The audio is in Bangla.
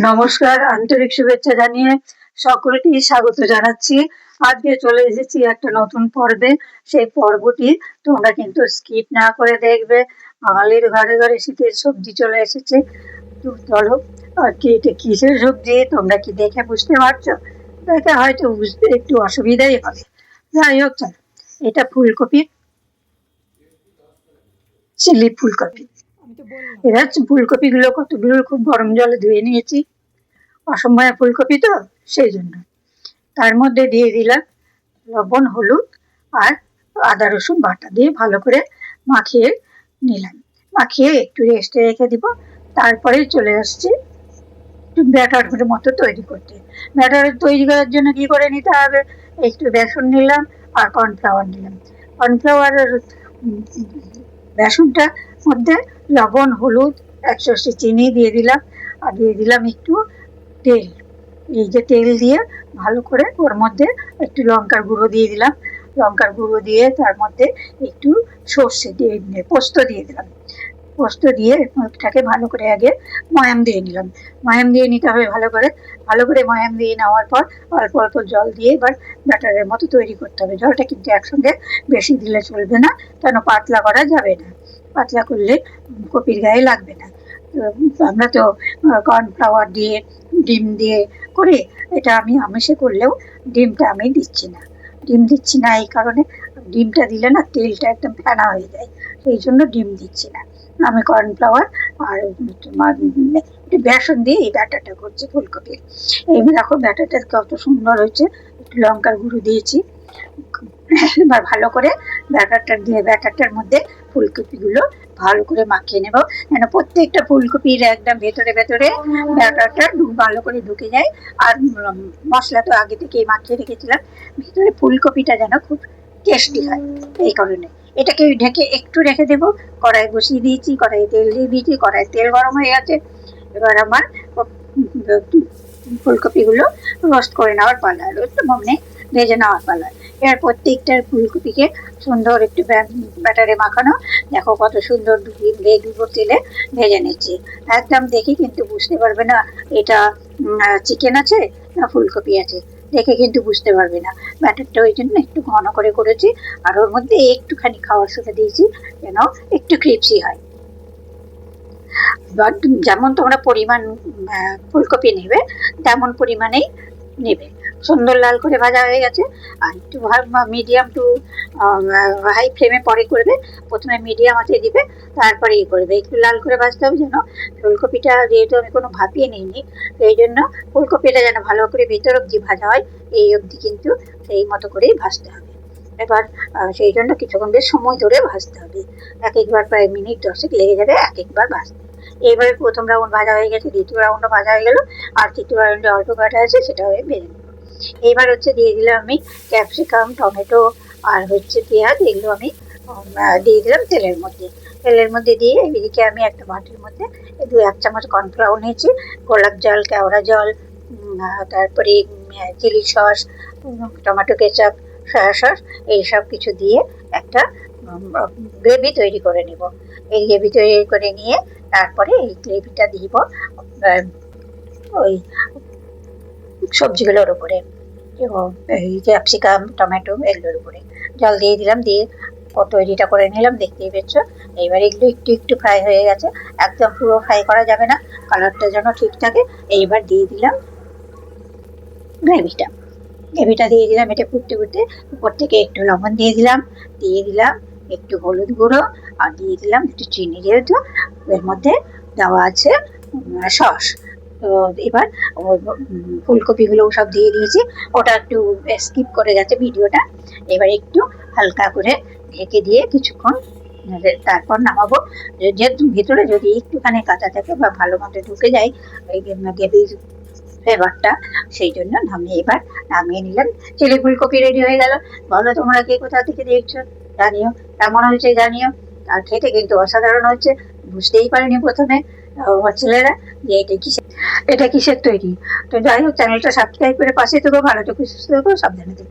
নমস্কার, আন্তরিক শুভেচ্ছা জানিয়ে সকলকে স্বাগত জানাচ্ছি। আজকে চলে এসেছি একটা নতুন পর্বে। সেই পর্বটি তোমরা কিন্তু স্কিপ না করে দেখবে। বাঙালির ঘরে ঘরে শীতের সবজি চলে এসেছে। চলো আর কি এটা কিসের সবজি তোমরা কি দেখে বুঝতে পারছ? দেখে হয়তো বুঝতে একটু অসুবিধাই হবে। যাই হোক, চলো, এটা ফুলকপি। চিলি ফুলকপি। এবার ফুলকপিগুলো কতগুলো খুব গরম জলে ধুয়ে নিয়েছি। অসময়ে ফুলকপি তো, সেই জন্য। তার মধ্যে দিয়ে দিলাম লবণ, হলুদ আর আদা, রসুন বাটা দিয়ে ভালো করে মাখিয়ে নিলাম। মাখিয়ে একটু রেস্টে রেখে দিব। তারপরে চলে আসছি ব্যাটার মতো তৈরি করতে। ব্যাটার তৈরি করার জন্য কি করে নিতে হবে? একটু বেসন নিলাম আর কর্নফ্লাওয়ার নিলাম। কর্নফ্লাওয়ার বেসনটা মধ্যে লবণ, হলুদ এক সর্ষে চিনি দিয়ে দিলাম। আর দিয়ে দিলাম একটু তেল। এই যে তেল দিয়ে ভালো করে ওর মধ্যে একটু লঙ্কার গুঁড়ো দিয়ে দিলাম। লঙ্কার গুঁড়ো দিয়ে তার মধ্যে একটু সর্ষে দিয়ে পোস্ত দিয়ে দিলাম। পোস্ত দিয়ে ওটাকে ভালো করে আগে ময়াম দিয়ে নিলাম। ময়াম দিয়ে নিতে হবে ভালো করে। ভালো করে ময়াম দিয়ে নেওয়ার পর অল্প অল্প জল দিয়ে এবার ব্যাটারের মতো তৈরি করতে হবে। জলটা কিন্তু একসঙ্গে বেশি দিলে চলবে না, কেন পাতলা করা যাবে না। পাতলা করলে কপির গায়ে লাগবে না। আমরা তো কর্নফ্লাওয়ার দিয়ে, ডিম দিয়ে করি এটা আমি আমিষে করলেও ডিমটা আমি দিচ্ছি না। ডিম দিচ্ছি না এই কারণে ডিমটা দিলে না তেলটা একদম ফেনা হয়ে যায়। সেই জন্য ডিম দিচ্ছি না। আমি কর্নফ্লাওয়ার আর তোমার একটু বেসন দিয়ে এই ব্যাটারটা করছি, ফুলকপির। এই দেখো ব্যাটারটা কত সুন্দর হয়েছে, একটু লঙ্কার গুঁড়ো দিয়েছি। এবার ভালো করে ব্যাটারটা দিয়ে, ব্যাটারটার মধ্যে ফুলকপিগুলো ভালো করে মাখিয়ে নেব। যেন প্রত্যেকটা ফুলকপির একদম ভেতরে ভেতরে ব্যাটারটা ভালো করে ঢুকে যায়। আর মশলা তো আগে থেকেই মাখিয়ে রেখেছিলাম। ভেতরে ফুলকপিটা যেন খুব টেস্টি হয়, এই কারণে। এটাকে ঢেকে একটু রেখে দেবো। কড়াই বসিয়ে দিয়েছি কড়াই তেল দিয়ে দিয়েছি কড়াই তেল গরম হয়ে গেছে। এবার আমার ফুলকপিগুলো রোস্ট করে নেওয়ার পালা, রোস্ট মানে ভেজে নেওয়ার পালা। এবার প্রত্যেকটার ফুলকপিকে সুন্দর একটু ব্যাটারে মাখানো। দেখো কত সুন্দর বেগুলো তেলে ভেজে নিচ্ছি। একদম দেখি কিন্তু বুঝতে পারবে না এটা চিকেন আছে না ফুলকপি আছে। দেখে কিন্তু বুঝতে পারবে না। ব্যাটারটা ওই জন্য একটু ঘন করে করেছি, আর ওর মধ্যে একটুখানি খাওয়ার সোডা দিয়েছি যেন একটু ক্রিপসি হয়। যেমন তোমরা পরিমাণ ফুলকপি নেবে, তেমন পরিমাণেই নেবে। সুন্দর লাল করে ভাজা হয়ে গেছে। আর একটু মিডিয়াম টু হাই ফ্লেমে পরে করবে। প্রথমে মিডিয়াম আছে দিবে, তারপরে ইয়ে করবে। একটু লাল করে ভাজতে হবে যেন ফুলকপিটা যেহেতু আমি কোনো ভাপিয়ে নিইনি এই জন্য ফুলকপিটা যেন ভালো করে ভেতর অবধি ভাজা হয়, এই অবধি কিন্তু সেই মতো করেই ভাজতে হবে। এবার সেই জন্য কিছুক্ষণ বেশ সময় ধরে ভাজতে হবে। এক একবার প্রায় মিনিট দশেক লেগে যাবে এক একবার ভাজতে। এইভাবে প্রথম রাউন্ড ভাজা হয়ে গেছে, দ্বিতীয় রাউন্ডও ভাজা হয়ে গেল, আর তৃতীয় রাউন্ডে অল্প কাটা আছে সেটা হয়ে ভেজে এবার হচ্ছে দিয়ে দিলাম আমি ক্যাপসিকাম, টমেটো আর হচ্ছে পেঁয়াজ, এগুলো আমি দিয়ে দিলাম তেলের মধ্যে। তেলের মধ্যে দিয়ে এদিকে আমি একটা বাটির মধ্যে দু এক চামচ কর্নফ্লাওয়ার নিয়েছি, গোলাপ জল, কেওড়া জল তারপরে chilli sauce tomato ketchup, soya sauce এইসব কিছু দিয়ে একটা গ্রেভি তৈরি করে নেব। এই গ্রেভি তৈরি করে নিয়ে তারপরে এই গ্রেভিটা দিব ওই সবজিগুলোর উপরে। এই ক্যাপসিকাম, টমেটো, এগুলোর উপরে। জল দিয়ে দিলাম, দিয়ে তৈরিটা করে নিলাম, দেখতেই পেয়েছ? এইবার এগুলো একটু একটু ফ্রাই হয়ে গেছে। একদম পুরো ফ্রাই করা যাবে না, কালারটা যেন ঠিক থাকে। এইবার দিয়ে দিলাম গ্রেভিটা। গ্রেভিটা দিয়ে দিলাম এটা ফুটতে ফুটতে। উপর থেকে একটু লবণ দিয়ে দিলাম দিয়ে দিলাম একটু হলুদ গুঁড়ো, আর দিয়ে দিলাম একটু চিনি যেহেতু, এর মধ্যে দেওয়া আছে সস। এবার ফুলকপিগুলো সব দিয়ে দিয়েছি। ওটা একটু স্কিপ করে গেছে ভিডিওটা। এবার একটু হালকা করে ঢেকে দিয়ে কিছুক্ষণ তারপর নামাবো। যেহেতু ভিতরে যদি একটুখানি কাঁচা থাকে বা ভালো মতো ঢুকে যায় ওই গ্রেভির ফ্লেভারটা সেই জন্য নামিয়ে এবার নামিয়ে নিলাম। চিলি ফুলকপি রেডি হয়ে গেল। বলো তোমরা কে কোথা থেকে দেখছ? জানিও। কেমন হয়েছে জানিও। আর খেতে কিন্তু অসাধারণ হচ্ছে বুঝতেই পারিনি প্রথমে। আমার ছেলেরা, যে এটা কিসের এটা কিসের তৈরি? তো যাই হোক চ্যানেলটা সাবস্ক্রাইব করে পাশে থেকো, ভালো থেকো, সুস্থ থেকো, সাবধানে থেকো।